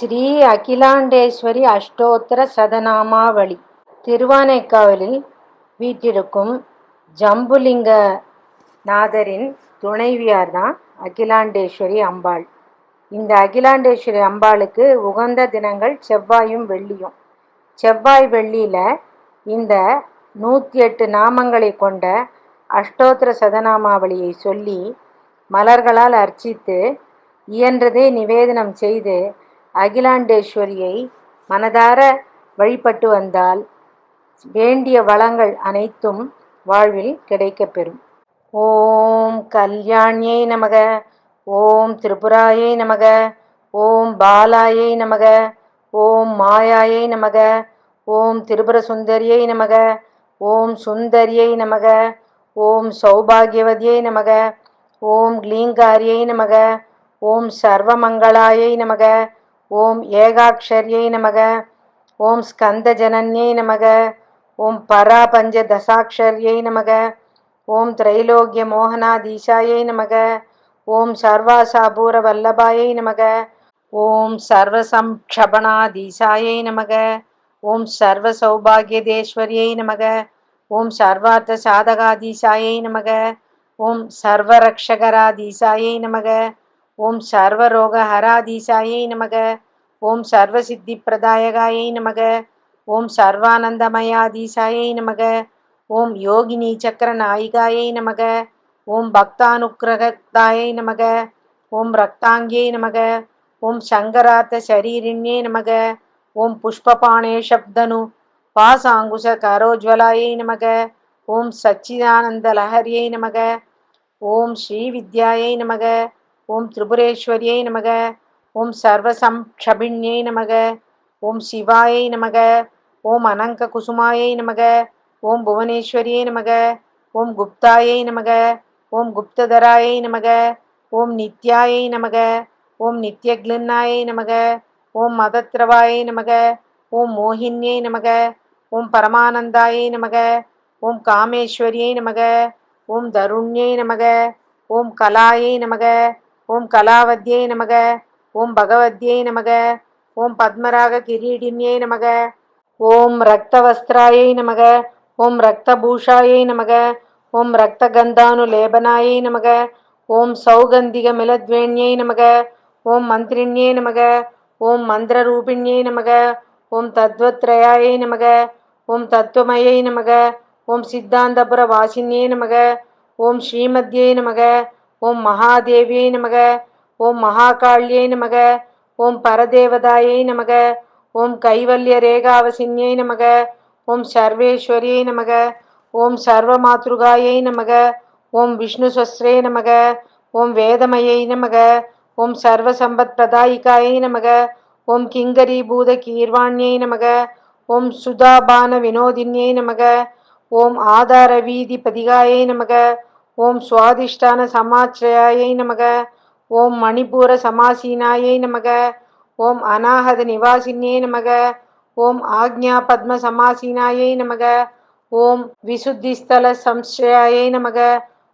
ஸ்ரீ அகிலாண்டேஸ்வரி அஷ்டோத்திர சதநாமாவளி. திருவானைக்காவலில் வீட்டிருக்கும் ஜம்புலிங்க நாதரின் துணைவியார் தான் அகிலாண்டேஸ்வரி அம்பாள். இந்த அகிலாண்டேஸ்வரி அம்பாளுக்கு உகந்த தினங்கள் செவ்வாயும் வெள்ளியும். செவ்வாய் வெள்ளியில் இந்த நூற்றி எட்டு நாமங்களை கொண்ட அஷ்டோத்திர சதநாமாவளியை சொல்லி மலர்களால் அர்ச்சித்து இயன்றதை நிவேதனம் செய்து அகிலாண்டேஸ்வரியை மனதார வழிபட்டு வந்தால் வேண்டிய வளங்கள் அனைத்தும் வாழ்வில் கிடைக்கப்பெறும். ஓம் கல்யாணியை நமக ஓம் திரிபுராயை நமக ஓம் பாலாயை நமக ஓம் மாயாயை நமக ஓம் திரிபுர சுந்தரியை நமக ஓம் சுந்தரியை நமக ஓம் சௌபாகியவதியை நமக ஓம் க்ளீங்காரியை நமக ஓம் சர்வமங்களாயை நமக ஓம் ஏகாட்சர்யை நமக ஓம் ஸ்கந்த ஜனன்யை நமக ஓம் பராபஞ்சதசாட்சர்யை நமக ஓம் திரைலோக்கிய மோகனாதீசாயை நமக ஓம் சர்வாசாபூர வல்லபாயை நமக ஓம் சர்வசம்ஷபணாதீசாயை நமக ஓம் சர்வ சௌபாகியதேஸ்வரியை நமக ஓம் சர்வார்த்த சாதகாதீசாயை நமக ஓம் சர்வரக்ஷகராதீசாயை நமக ஓம் சர்வரோக ஹராதீசாயை நமக. ஓம் சர்வசித்தி பிரதாயகாயை நமக. ஓம் சர்வானந்தமயாதீசாயை நமக. ஓம் யோகினி சக்கர நாயிகாயை நமக. ஓம் பக்தானுக்கிரகத்தாயை நமக. ஓம் ரக்தாங்கியை நமக. ஓம் சங்கராத்த சரீரிண்யே நமக. ஓம் புஷ்பபாணே சப்தனு. பாசாங்குச கரோஜ்வலாயை நமக. ஓம் சச்சிதானந்த லஹரியை நமக. ஓம் ஸ்ரீ வித்யாயை நமக. ஓம் திரிபுரேஸ்வரியை நமக ஓம் சர்வசம் க்ஷபிண்யை நமக ஓம் சிவாயை நமக ஓம் அனங்க குசுமாயை நமக ஓம் புவனேஸ்வரியை நமக ஓம் குப்தாயை நமக ஓம் குப்ததராயை நமக ஓம் நித்யாயை நமக ஓம் நித்யக்லின்னாயை நமக ஓம் மதத்ரவாயை நமக ஓம் மோகின்யை நமக ஓம் பரமானந்தாயை நமக ஓம் காமேஸ்வரியை நமக ஓம் தருண்யை நமக ஓம் கலாயை நமக ஓம் கலாவத்யை நமக ஓம் பகவத்யை நமக ஓம் பத்மராக கிரீடின்யை நமக ஓம் ரக்தவஸ்திராயை நமக ஓம் ரக்தபூஷாயை நமக ஓம் ரக்தகந்தானுலேபனாயை நமக ஓம் சௌகந்திகமிலத்வேண்யை நமக ஓம் மந்திரிண்யே நமக ஓம் மந்திரரூபிண்யை நமக ஓம் தத்வத்ரயாயை நமக ஓம் தத்துவமயை நமக ஓம் சித்தாந்தபுர வாசின்யே நமக ஓம் ஸ்ரீமத்யை நமக ஓம் மகாதேவியை நமக ஓம் மகாகாள்யை நமக ஓம் பரதேவதாயை நமக ஓம் கைவல்ய ரேகாவசின்யை நமக ஓம் சர்வேஸ்வரியை நமக ஓம் சர்வமாத்ருகாயை நமக ஓம் விஷ்ணு சஸ்ரே நமக ஓம் வேதமயை நமக ஓம் சர்வசம்பத் பிரதாயிகாயை நமக ஓம் கிங்கரி பூத கீர்வாண்யை நமக ஓம் சுதாபான வினோதின்யை நமக ஓம் ஆதார வீதி பதிகாயை நமக ஓம் சுவாதிஷ்டான சமாச்சயாயை நமக ஓம் மணிபூர சமாசீனாயை நமக ஓம் அநாகத நிவாசினியே நமக ஓம் ஆக்ஞா பத்ம சமாசீனாயை நமக ஓம் விசுத்திஸ்தல சம்சயாயை நமக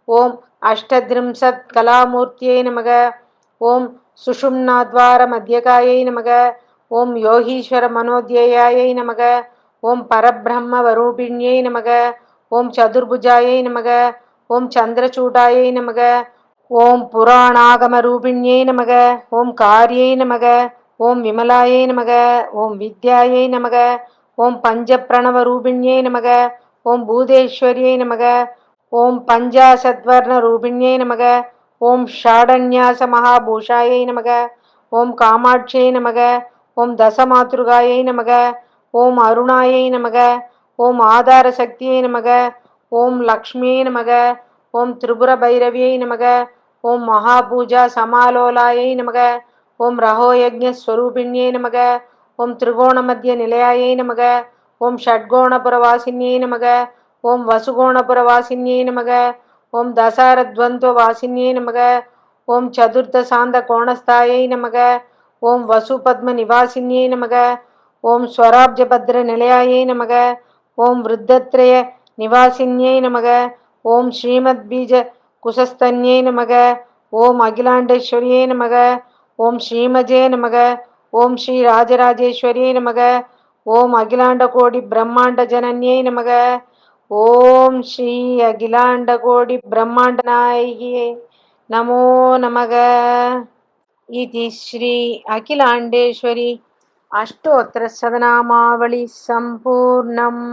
ஓம் அஷ்டத்ரிம்சத் கலாமூர்த்தியை நமக ஓம் சுஷும்னாத்வார மத்தியகாயை நமக ஓம் யோகீஸ்வர மனோத்யாயை நமக ஓம் பரபிரம்ம வரூபிண்யை நமக ஓம் சதுர்புஜாயை நமக ஓம் சந்திரச்சூடாயை நமக ஓம் புராணாகம ரூபிணியை நமக ஓம் காரியை நமக ஓம் விமலாயை நமக ஓம் வித்யாயை நமக ஓம் பஞ்சப்பிரணவ ரூபிணியை நமக ஓம் பூதேஸ்வரியை நமக ஓம் பஞ்சாசத்வர்ண ரூபிணியை நமக ஓம் ஷாடன்யாச மகாபூஷாயை நமக ஓம் காமாட்சியை நமக ஓம் தசமாத்ருகாயை நமக ஓம் அருணாயை நமக ஓம் ஆதார சக்தியை நமக ஓம் லக்ஷ்மியை நமக ஓம் திரிபுர பைரவியை நமக ஓம் மகாபூஜா சமாலோலாயை நமக ஓம் ரகோயஜஸ்வரூபிணியை நமக ஓம் திரிகோண மத்திய நிலையாயை நமக ஓம் ஷட்கோணபுரவாசினியை நமக ஓம் வசுகோணபுரவாசினியை நமக ஓம் தசாரத்வந்த்வவாசின்யை நமக ஓம் சதுர்த்த சாந்த கோணஸ்தாயை நமக ஓம் வசுபத்ம நிவாசினியை நமக ஓம் ஸ்வராப்ஜபத்ர நிலையாயை நமக ஓம் விருத்தத்ரய நிவாசின்யை நமக. ஓம் ஸ்ரீமத் பீஜ குசஸ்தன்யை நமக. ஓம் அகிலாண்டேஸ்வரியே நமக. ஓம் ஸ்ரீமஜே நமக. ஓம் ஸ்ரீ ராஜராஜேஸ்வரியே நமக. ஓம் அகிலாண்ட கோடி பிரம்மாண்ட ஜனன்யை நமக. ஓம் ஸ்ரீ அகிலாண்ட கோடி பிரம்மாண்ட நாயகியே நமோ நமக. இது ஸ்ரீ அகிலாண்டேஸ்வரி. அஷ்டோத்திர சதநாமாவளி சம்பூர்ணம்.